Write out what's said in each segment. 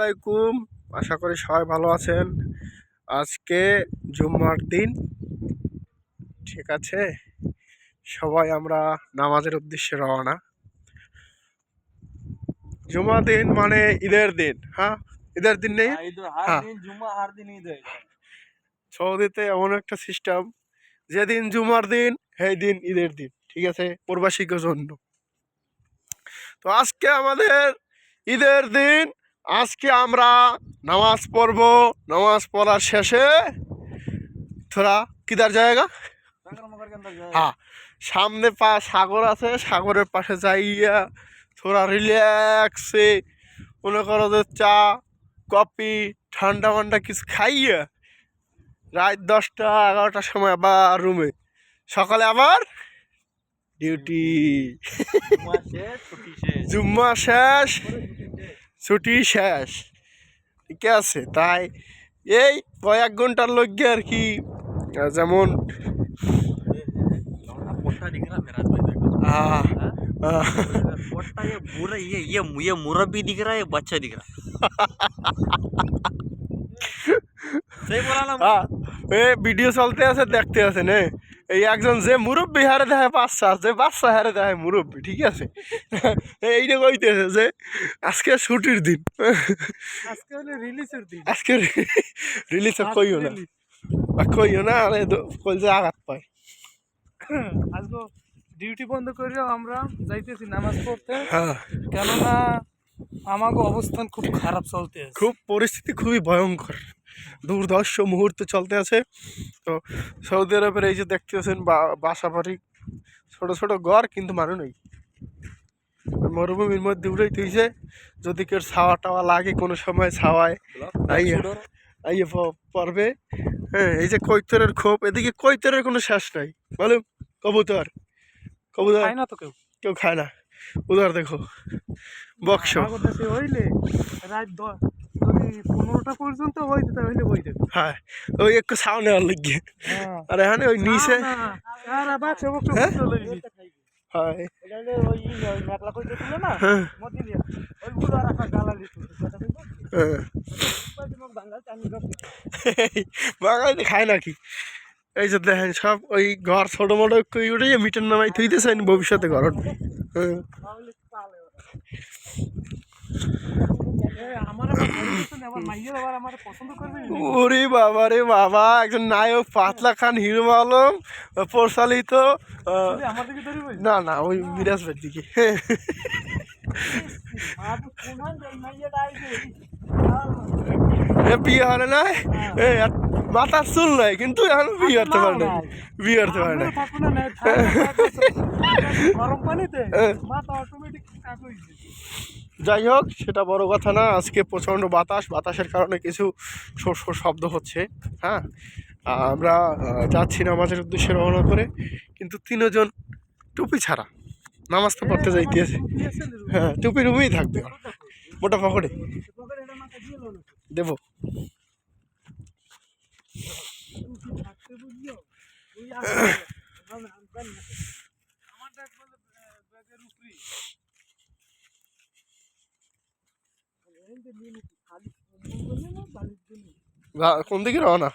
আলাইকুম আশা করি সবাই ভালো আছেন। আজকে জুম্মার দিন। ঠিক আছে? সবাই আমরা নামাজের উদ্দেশ্যে রওনা। জুমা দিন মানে ঈদের দিন হ্যাঁ? ঈদের দিন নেই? হ্যাঁ। সৌদিতে এমন একটা সিস্টেম যেদিন জুমার দিন সেই দিন ঈদের দিন। ঠিক আছে? প্রবাসীকে জন্য তো আজকে আমাদের ঈদের দিন আজকে আমরা নামাজ পড়ব নামাজ পড়ার শেষে থোড়া কিদার জায়গা? হ্যাঁ সামনে পা সাগর আছে সাগরের পাশে যাইয়া থোড়া রিল্যাক্সে মনে করো যে চা কফি ঠান্ডা ফান্ডা কিছু খাইয়া রাত দশটা এগারোটার সময় আবার রুমে সকালে আবার ডিউটি জুম্মা শেষ। ছুটি শেষ ঠিক আছে তাই এই কয়েক ঘন্টার লগে আর কি আহ, যেমন पोटा दिख रहा मेरा भाई देखो আহ, আহ, पोटा ये बुरा ये ये ये मुरब्बी दिख रहा है ये बच्चा दिख रहा सही बोला ना আহ, এ ভিডিও চলতে আছে দেখতে আছে নে এই একজন যে মুরব্বী হারে দেখায় বাচ্চা যে বাচ্চা হারে দেখায় মুরব্বী ঠিক আছে? এইটা কইতেছে যে আজকে ছুটির দিন। আজকে হলো রিলিজের দিন। আজকে রিলিজ কইও না। কইও না আরে কই যে আঘাত পায়। আজকে ডিউটি বন্ধ করেও আমরা যাইতেছি নামাজ পড়তে। হ্যাঁ। কেননা আমাকে অবস্থান খুব খারাপ চলতে খুব পরিস্থিতি খুবই ভয়ঙ্কর। দুর্ধর্ষ মুহূর্ত চলতে আছে। তো সৌদি আরবের এই যে দেখতেছেন বা- বাসা বাড়ি ছোট ছোট ঘর কিন্তু মানুষ নেই। মরুভূমির মধ্যে উড়াই তুইছে যদি কেউ ছাওয়া টাওয়া লাগে কোনো সময় ছাওয়ায় আইয়া আইয়া প- পড়বে। হ্যাঁ এই যে কৈতরের খোপ এদিকে কৈতরের কোনো শেষ নাই। বলো কবুতর কবুতর। খায় না তো কেউ? কেউ খায় না। উদার দেখো বক্স। রাত পনেরোটা পর্যন্ত হইতে হ্যাঁ ওই একটু ছাও নেওয়ার লিগে। হ্যাঁ। আর এখানে ওই নিচে হ্যাঁ? চলে গেছে হয়। ওই ছিল না? হ্যাঁ। ওইগুলো আর একটা। বাঙালি খায় নাকি এই যে দেখেন সব ওই ঘর ছোট মোটো কই উঠে মিটার নামাই থইতেছেন ভবিষ্যতে ঘর। উঠবে হ্যাঁ। ওরে বাবা রে বাবা একজন নায়ক পাতলা খান হিরো আলম পরিচালিত বই না না ওই ভাইয়ের দিকে। বিয়ে না মাথার চুল নাই কিন্তু এখন বিয়ে করতে পারে না। বিয়ে করতে পারে না। গরম পানিতে হ্যাঁ। মাথা অটোমেটিক যাই হোক, সেটা বড় কথা না, আজকে প্রচণ্ড বাতাস, বাতাসের কারণে কিছু শব্দ হচ্ছে হ্যাঁ? আমরা যাচ্ছি নামাজের উদ্দেশ্যে রওনা করে, কিন্তু তিনজন টুপি ছাড়া নামাজ তো পড়তে যাইতেছে। হ্যাঁ টুপি রুমেই থাকবে মোটা পকেটে দেবো। কোন দিকে রওনা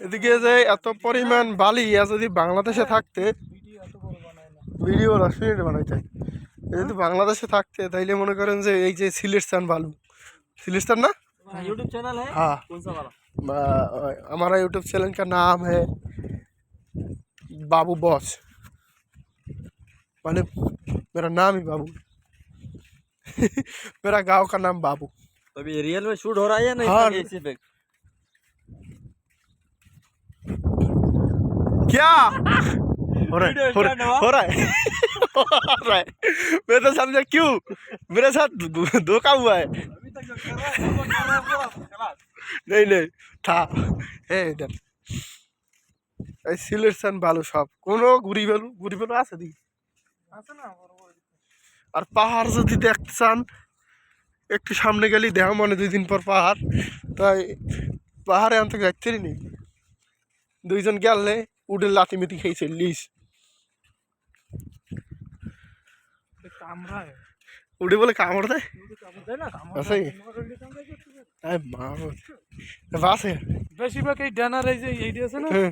এদিকে যে এত পরিমাণ বালি ইয়া যদি বাংলাদেশে থাকতে ভিডিও দশ মিনিট বানাইতে এ যদি বাংলাদেশে থাকতে তাইলে মনে করেন যে এই যে সিলেটস্তান বালু सिलिस्तान ना यूट्यूब चैनल है हाँ कौन सा वाला ब- हमारा यूट्यूब चैनल का नाम है बाबू बॉस माने मेरा नाम ही बाबू मेरा गांव का नाम बाबू तो अभी रियल में शूट हो रहा है या नहीं हाँ। खाली ऐसे पे क्या हो रहा है Video हो रहा start है हुआ? हो रहा है हो रहा है मैं तो समझा क्यों मेरे साथ धो- धोखा हुआ है अभी तक जो कर रहा है वो कर रहा है वो खलास नहीं नहीं था এ ইধার এই সিলেকশন ভালো সব কোনো ঘুরি বেলু ঘুরি বেলু আছে দিকে আছে না বড় বড় আর পাহাড় যদি দেখতে চান একটু সামনে গেলেই দেখা মনে দুই দিন পর পাহাড়। তাই পাহাড়ে আনতে যাচ্ছে নেই। দুইজন গেলে উঠে লাতি মিতি খেয়েছে লিস। উঠে বলে কামড় দেয়? না? আছে? বাসে বেশিরভাগ এই ডানার এই যে এইটা আছে না? হ্যাঁ।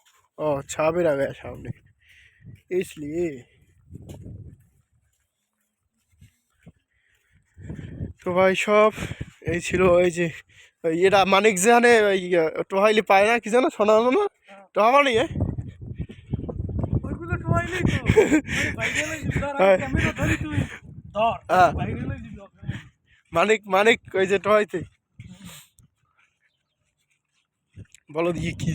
ओ छाबेर आ गया सामने इसलिए তো ভাই সব এই ছিল এই যে ওই এটা মানিক যেখানে ওই টোহাইলি পায় না কি জানো শোনা হলো না টোহা মানে এ? ওইগুলো টোয়াইলেই তো আরে বাইরে লই যা, দাঁড়া, হ্যাঁ। ক্যামেরা ধরি তুই ধর হ্যাঁ। বাইরে লই যা, ওখানে। মানিক মানিক ওই যে টোহাইতে বলো দিয়ে কি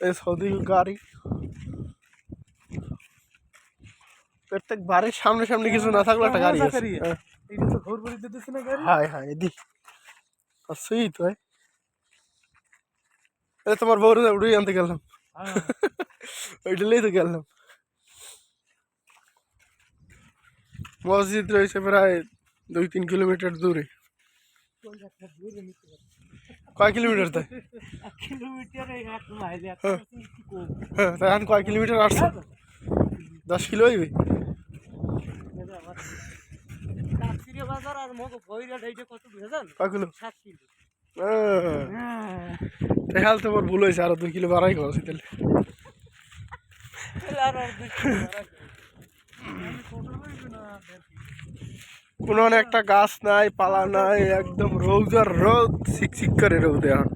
এই সৌদি গাড়ি। প্রত্যেক বাড়ির সামনে সামনে কিছু না থাকলে একটা গাড়ি আছে। হ্যাঁ। তো ঘর বাড়ি দিতেছে না গাড়ি? হাই হাই দি আসছেই তো এ তোমার বউরে উড়ে আনতে গেলাম। হ্যাঁ। ওইটালেই তো গেলাম। মসজিদ রয়েছে প্রায় দুই তিন কিলোমিটার দূরে কোন একটা দূরে নিতে পারে। কয় কিলোমিটার তাই হ্যাঁ। তাই এখন কয় কিলোমিটার আসছে? দশ কিলো হইবে? হ্যাঁ। তাই তোমার ভুল হয়েছে আরও দুই কিলো বাড়াই গেছে তাহলে। আর কোনো একটা গাছ নাই পালা নাই একদম রোদ আর রোদ শিক করে রোদ এখন।